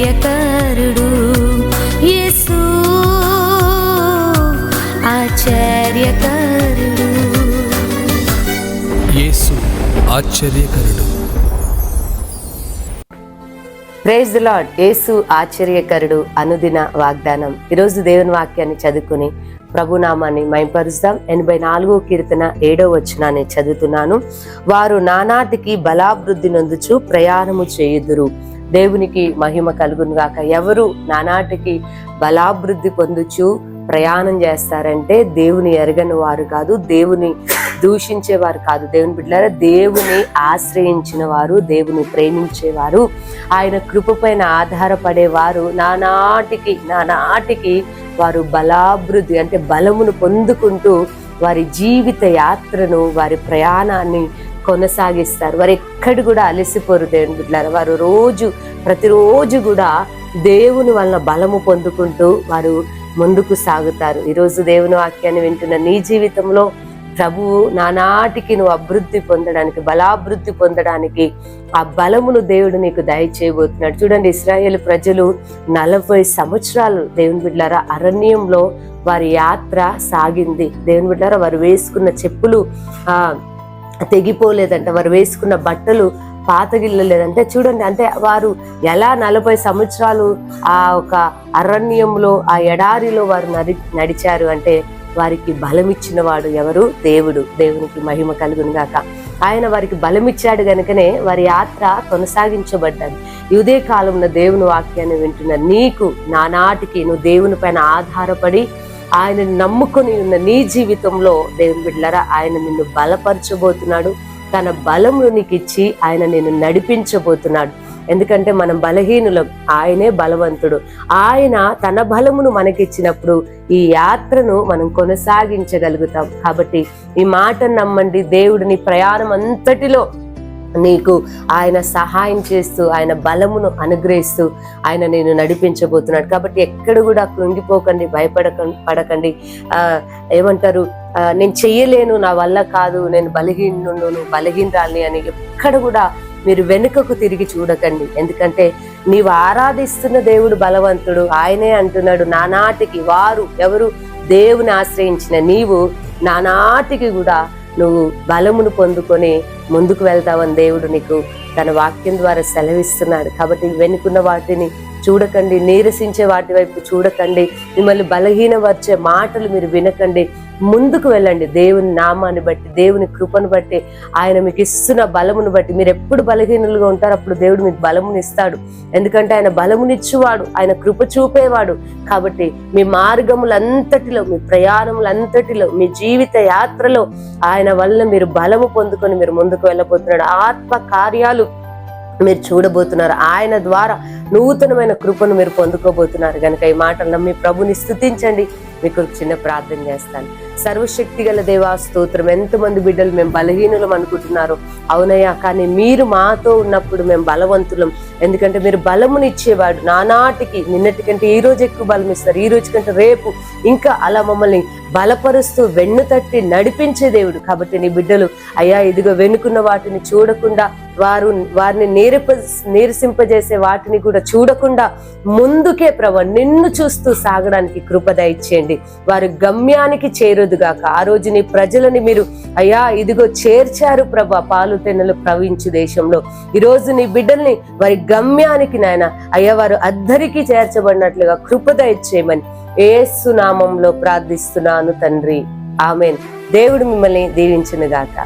ఆశ్చర్యకరుడు యేసు. ఆశ్చర్యకరుడు. యేసు ఆశ్చర్యకరుడు. Praise the lord. యేసు ఆశ్చర్యకరుడు అనుదిన వాగ్దానం. ఈరోజు దేవుని వాక్యాన్ని చదువుకుని ప్రభునామాన్ని మైపరుస్తాం ఎనభై నాలుగో కీర్తన ఏడో వచనాన్ని చదువుతున్నాను. వారు నానాటికి బలాభివృద్ధి నొందుచు ప్రయాణము చేయుదురు. దేవునికి మహిమ కలుగునుగాక ఎవరు నానాటికి బలాభివృద్ధి పొందుచు ప్రయాణం చేస్తారంటే దేవుని ఎరగని వారు కాదు దేవుని దూషించేవారు కాదు. దేవుని బిడ్డారా దేవుని ఆశ్రయించిన వారు దేవుని ప్రేమించేవారు ఆయన కృప పైన ఆధారపడేవారు నానాటికి నానాటికి వారు బలాభివృద్ధి అంటే బలమును పొందుకుంటూ వారి జీవిత యాత్రను వారి ప్రయాణాన్ని కొనసాగిస్తారు. వారు ఎక్కడ కూడా అలసిపోరు దేవుని బిడ్డలారా. వారు రోజు ప్రతిరోజు కూడా దేవుని వలన బలము పొందుకుంటూ వారు ముందుకు సాగుతారు. ఈరోజు దేవుని వాక్యాన్ని వింటున్న నీ జీవితంలో ప్రభువు నానాటికి నువ్వు అభివృద్ధి పొందడానికి బలాభివృద్ధి పొందడానికి ఆ బలమును దేవుడు నీకు దయచేయబోతున్నాడు. చూడండి ఇస్రాయేల్ ప్రజలు నలభై సంవత్సరాలు దేవుని బిడ్డారా అరణ్యంలో వారి యాత్ర సాగింది. దేవుని బిడ్డారా వారు వేసుకున్న చెప్పులు ఆ తెగిపోలేదంట. వారు వేసుకున్న బట్టలు పాతగిల్లలేదంటే చూడండి అంటే వారు ఎలా నలభై సంవత్సరాలు ఆ ఒక అరణ్యంలో ఆ ఎడారిలో వారు నడి నడిచారు అంటే వారికి బలమిచ్చిన వాడు ఎవరు? దేవుడు. దేవునికి మహిమ కలుగును గాక. ఆయన వారికి బలమిచ్చాడు గనుకనే వారి యాత్ర కొనసాగించబడ్డది. ఇదే కాలంలో దేవుని వాక్యాన్ని వింటున్న నీకు నానాటికి నువ్వు దేవుని పైన ఆధారపడి ఆయన నమ్ముకొని ఉన్న నీ జీవితంలో దేవుని బిడ్డలారా ఆయన నిన్ను బలపరచబోతున్నాడు. తన బలమును నీకు ఇచ్చి ఆయన నిన్ను నడిపించబోతున్నాడు. ఎందుకంటే మనం బలహీనులం ఆయనే బలవంతుడు. ఆయన తన బలమును మనకిచ్చినప్పుడు ఈ యాత్రను మనం కొనసాగించగలుగుతాం. కాబట్టి ఈ మాట నమ్మండి దేవుడిని ప్రయాణం అంతటిలో నీకు ఆయన సహాయం చేస్తూ ఆయన బలమును అనుగ్రహిస్తూ ఆయన నేను నడిపించబోతున్నాడు. కాబట్టి ఎక్కడ కూడా కృంగిపోకండి భయపడక పడకండి. ఏమంటారు? నేను చెయ్యలేను నా వల్ల కాదు నేను బలహీనును బలహీనరాలి అని ఎక్కడ కూడా మీరు వెనుకకు తిరిగి చూడకండి. ఎందుకంటే నీవు ఆరాధిస్తున్న దేవుడు బలవంతుడు ఆయనే అంటున్నాడు నానాటికి వారు ఎవరు దేవుని ఆశ్రయించిన నీవు నానాటికి కూడా నువ్వు బలమును పొందుకొని ముందుకు వెళ్తావని దేవుడు నీకు తన వాక్యం ద్వారా సెలవిస్తున్నాడు. కాబట్టి వెనుకున్న వాటిని చూడకండి నీరసించే వాటి వైపు చూడకండి మిమ్మల్ని బలహీనపరిచే మాటలు మీరు వినకండి. ముందుకు వెళ్ళండి. దేవుని నామాన్ని బట్టి దేవుని కృపను బట్టి ఆయన మీకు ఇస్తున్న బలమును బట్టి. మీరు ఎప్పుడు బలహీనులుగా ఉంటారు అప్పుడు దేవుడు మీకు బలమును ఇస్తాడు. ఎందుకంటే ఆయన బలమునిచ్చువాడు ఆయన కృప చూపేవాడు. కాబట్టి మీ మార్గములంతటిలో మీ ప్రయాణములంతటిలో మీ జీవిత యాత్రలో ఆయన వల్ల మీరు బలము పొందుకొని మీరు ముందుకు వెళ్ళబోతున్నాడు. ఆత్మ కార్యాలు మీరు చూడబోతున్నారు. ఆయన ద్వారా నూతనమైన కృపను మీరు పొందుకోబోతున్నారు. కనుక ఈ మాటలు నమ్మి ప్రభుని స్థుతించండి. మీకు చిన్న ప్రార్థన చేస్తాను. సర్వశక్తి గల దేవా స్తోత్రం. ఎంతమంది బిడ్డలు మేము బలహీనులం అనుకుంటున్నారు. అవునయ్యా కానీ మీరు మాతో ఉన్నప్పుడు మేము బలవంతులం. ఎందుకంటే మీరు బలమునిచ్చేవాడు. నానాటికి నిన్నటి కంటే ఈ రోజు ఎక్కువ బలం ఇస్తారు ఈ రోజు కంటే రేపు ఇంకా అలా మమ్మల్ని బలపరుస్తూ వెన్ను తట్టి నడిపించే దేవుడు. కాబట్టి నీ బిడ్డలు అయ్యా ఇదిగో వెనుకున్న వాటిని చూడకుండా వారు వారిని నీరప నీరసింపజేసే వాటిని కూడా చూడకుండా ముందుకే ప్రభ నిన్ను చూస్తూ సాగడానికి కృపద ఇచ్చేయండి వారు గమ్యానికి చేరుదుగాక ఆ రోజు నీ ప్రజలని మీరు అయ్యా ఇదిగో చేర్చారు ప్రభ పాలు తెన్నెలు ప్రవహించు దేశంలో. ఈ రోజు నీ బిడ్డల్ని వారి గమ్యానికి నాయన అయ్యా వారు అద్దరికి చేర్చబడినట్లుగా కృపద ఇచ్చేయమని ఏసునామంలో ప్రార్థిస్తున్నాను తండ్రి. ఆమెన్. దేవుడు మిమ్మల్ని దీవించును గాక